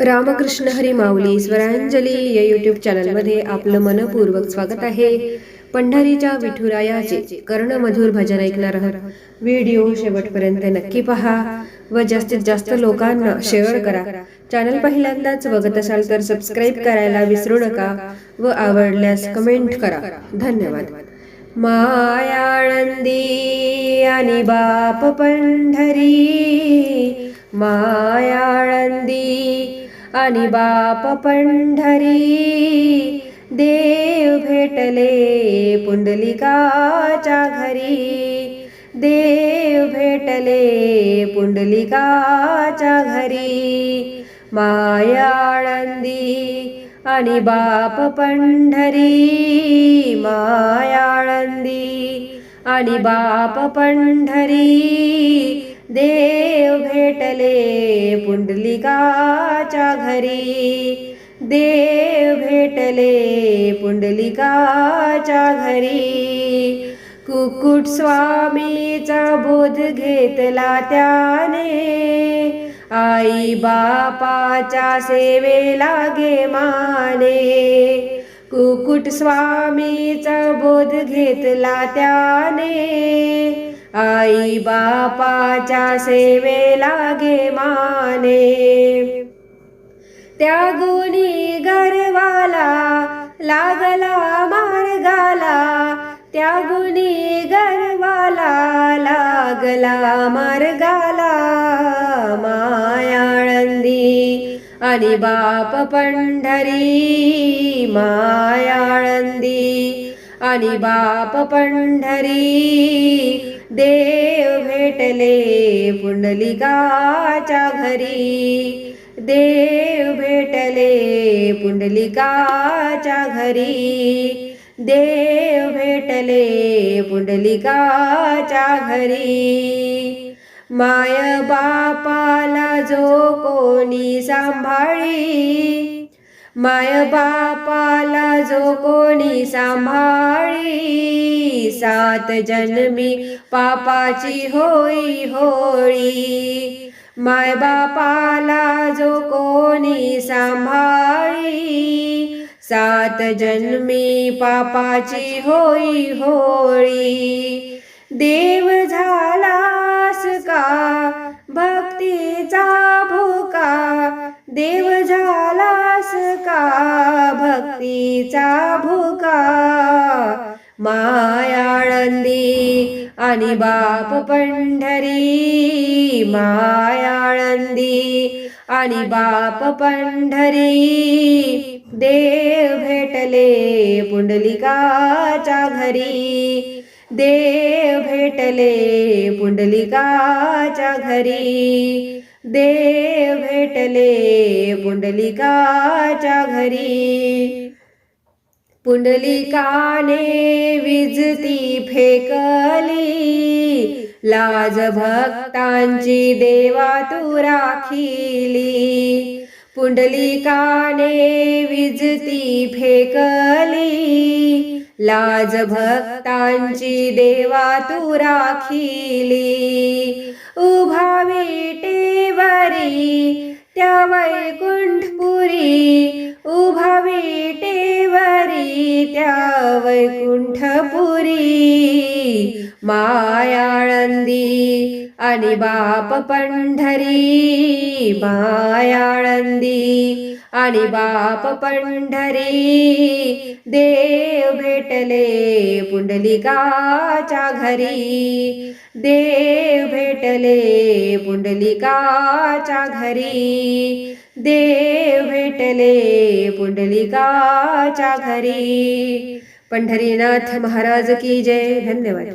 रामकृष्ण हरी माऊली स्वरांजली या युट्यूब चॅनलमध्ये आपलं मनपूर्वक स्वागत आहे. पंढरीच्या विठुरायाचे कर्णमधुर भजन ऐकणार आहात. व्हिडिओ शेवटपर्यंत नक्की पहा व जास्तीत जास्त लोकांना शेअर करा. चॅनल पहिल्यांदाच बघत असाल तर सबस्क्राईब करायला विसरू नका व आवडल्यास कमेंट करा. धन्यवाद. मायाळंदी आणि बाप पंढरी मायाळंदी आणि बाप पंढरी. देव भेटले पुंडलिकाच्या घरी. देव भेटले पुंडलिकाच्या घरी. मायाळंदी आणि बाप पंढरी. मायाळंदी आणि बाप पंढरी. देव भेटले पुंडलिकाच्या घरी. देव भेटले पुंडलिकाच्या घरी. कुकुट स्वामीचा बोध घेतला त्याने. आई बापाच्या सेवेला गे माने. कुकुट स्वामीचा बोध घेतला त्याने. आई बापाच्या सेवेला गे माने. त्या गुणी गर्वाला लागला मार्गाला. त्या गुणी गर्वाला लागला मार्गाला. मायाळंदी आणि बाप पंढरी मा आणि बाप पंढरी. देव भेटले पुंडलिकाच्या घरी. देव भेटले पुंडलिकाच्या घरी. देव भेटले पुंडलिकाच्या घरी. माय बापाला जो कोणी सांभाळी माय बापाला जो कोणी सांभाळी सात जन्मी पापाची होई होळी. माय बापाला जो कोणी सांभाळी सात जन्मी पापाची होई होळी. देव झालास का भक्तीचा भोका देव झाला भक्तीचा भुका मायाळंदी आणि बाप पंढरी. मायाळंदी आणि बाप पंढरी. देव भेटले पुंडलिकाच्या घरी. देव भेटले पुंडलिकाच्या घरी. देव भेटले पुंडलिकाच्या घरी. पुंडलिकाने विजती फेकली. लाज भक्तांची देवा तू राखिली. पुंडलिकाने विजती फेकली. लाज भक्तांची देवा तू राखिली. उभा विटेवरी त्या वैकुंठपुरी. उभा विटे त्या वैकुंठपुरी मायाळंदी आणि बाप पंढरी मायाळंदी आणि बाप पंढरी. देव भेटले पुंडलिकाच्या घरी देव भेटले पुंडलिकाच्या घरी. देव भेटले पुंडलिकाच्या घरी. पंढरीनाथ महाराज की जय. धन्यवाद.